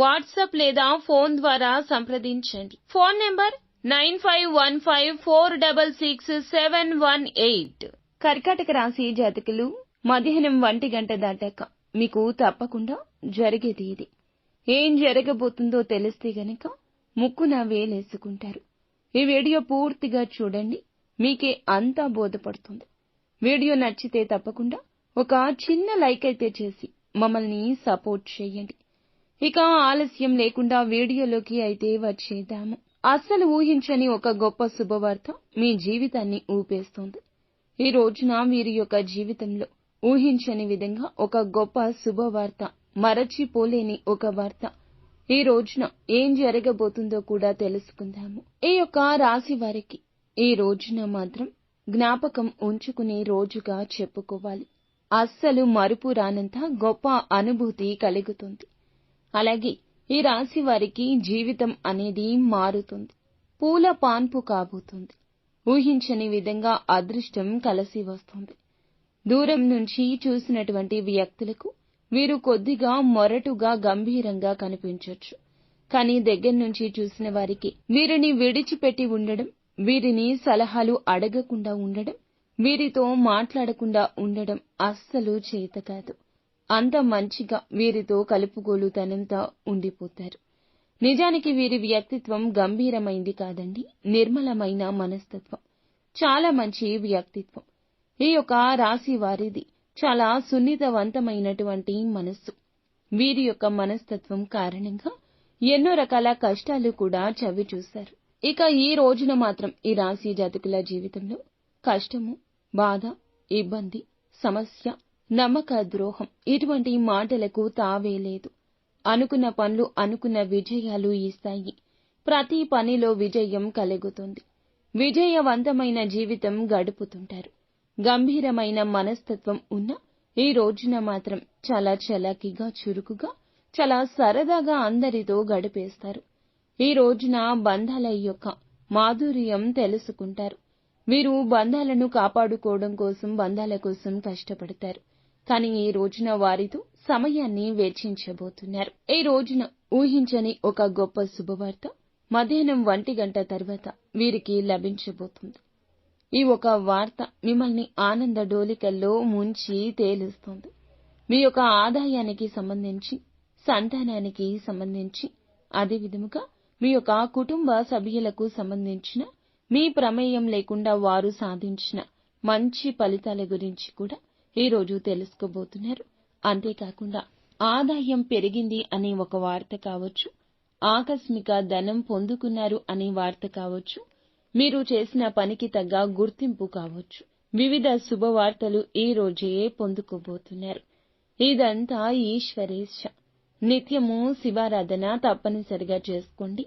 WhatsApp లేదా phone ద్వారా సంప్రదించండి. Phone number nine five one five four double six seven one eight. కర్కాటక రాశి జాతకులు మధ్యాహ్నం ఒంటి గంట దాటాక మీకు తప్పకుండా జరిగేది ఇది. ఏం జరగబోతుందో తెలిస్తే గనక ముక్కున వేలేసుకుంటారు. ఈ వీడియో పూర్తిగా చూడండి మీకే అంతా బోధపడుతుంది. వీడియో నచ్చితే తప్పకుండా ఒక చిన్న లైక్ అయితే చేసి మమ్మల్ని సపోర్ట్ చేయండి. ఇక ఆలస్యం లేకుండా వీడియోలోకి అయితే వచ్చేద్దాము. అస్సలు ఊహించని ఒక గొప్ప శుభవార్త మీ జీవితాన్ని ఊపేస్తోంది. ఈ రోజున వీరి యొక్క జీవితంలో ఊహించని విధంగా ఒక గొప్ప శుభవార్త మరచిపోలేని ఒక వార్త. ఈ రోజున ఏం జరగబోతుందో కూడా తెలుసుకుందాము. ఈ యొక్క రాశి వారికి ఈ రోజున మాత్రం జ్ఞాపకం ఉంచుకునే రోజుగా చెప్పుకోవాలి. అస్సలు మరుపు రానంత గొప్ప అనుభూతి కలుగుతుంది. అలాగే ఈ రాశి వారికి జీవితం అనేది మారుతుంది. పూల పాన్పు కాబోతుంది. ఊహించని విధంగా అదృష్టం కలిసి వస్తుంది. దూరం నుంచి చూసినటువంటి వ్యక్తులకు వీరు కొద్దిగా మొరటుగా గంభీరంగా కనిపించొచ్చు. కానీ దగ్గర నుంచి చూసిన వారికి వీరిని విడిచిపెట్టి ఉండడం వీరిని సలహాలు అడగకుండా ఉండడం వీరితో మాట్లాడకుండా ఉండడం అస్సలు చేత కాదు. అంత మంచిగా వీరితో కలుపుగోలుతనంతా ఉండిపోతారు. నిజానికి వీరి వ్యక్తిత్వం గంభీరమైంది కాదండి నిర్మలమైన మనస్తత్వం. చాలా మంచి వ్యక్తిత్వం. ఈ యొక్క రాశి వారిది చాలా సున్నితవంతమైనటువంటి మనస్సు. వీరి యొక్క మనస్తత్వం కారణంగా ఎన్నో రకాల కష్టాలు కూడా చవి చూశారు ఇక ఈ రోజున మాత్రం ఈ రాశి జాతకుల జీవితంలో కష్టము బాధ ఇబ్బంది సమస్య నమ్మక ద్రోహం ఇటువంటి మాటలకు తావే లేదు. అనుకున్న పనులు అనుకున్న విజయాలు ఇస్తాయి ప్రతి పనిలో విజయం కలుగుతుంది. విజయవంతమైన జీవితం గడుపుతుంటారు. గంభీరమైన మనస్తత్వం ఉన్న ఈ రోజున మాత్రం చాలా చలాకీగా చురుకుగా చాలా సరదాగా అందరితో గడిపేస్తారు. ఈ రోజున బంధాల యొక్క మాధుర్యం తెలుసుకుంటారు. వీరు బంధాలను కాపాడుకోవడం కోసం బంధాల కోసం కష్టపడతారు. కానీ ఈ రోజున వారితో సమయాన్ని వెచ్చించబోతున్నారు. ఈ రోజున ఊహించని ఒక గొప్ప శుభవార్త మధ్యాహ్నం ఒంటి గంట తర్వాత వీరికి లభించబోతుంది. ఈ ఒక వార్త మిమ్మల్ని ఆనంద డోలికల్లో ముంచి తేలుస్తుంది. మీ యొక్క ఆదాయానికి సంబంధించి సంతానానికి సంబంధించి అదే విధముగా మీ యొక్క కుటుంబ సభ్యులకు సంబంధించిన మీ ప్రమేయం లేకుండా వారు సాధించిన మంచి ఫలితాల గురించి కూడా ఈ రోజు తెలుసుకోబోతున్నారు. అంతేకాకుండా ఆదాయం పెరిగింది అనే ఒక వార్త కావచ్చు ఆకస్మిక ధనం పొందుకున్నారు అనే వార్త కావచ్చు మీరు చేసిన పనికి తగ్గ గుర్తింపు కావచ్చు. వివిధ శుభవార్తలు ఈ రోజే పొందుకోబోతున్నారు. ఇదంతా ఈశ్వరేశ. నిత్యము శివారాధన తప్పనిసరిగా చేసుకోండి.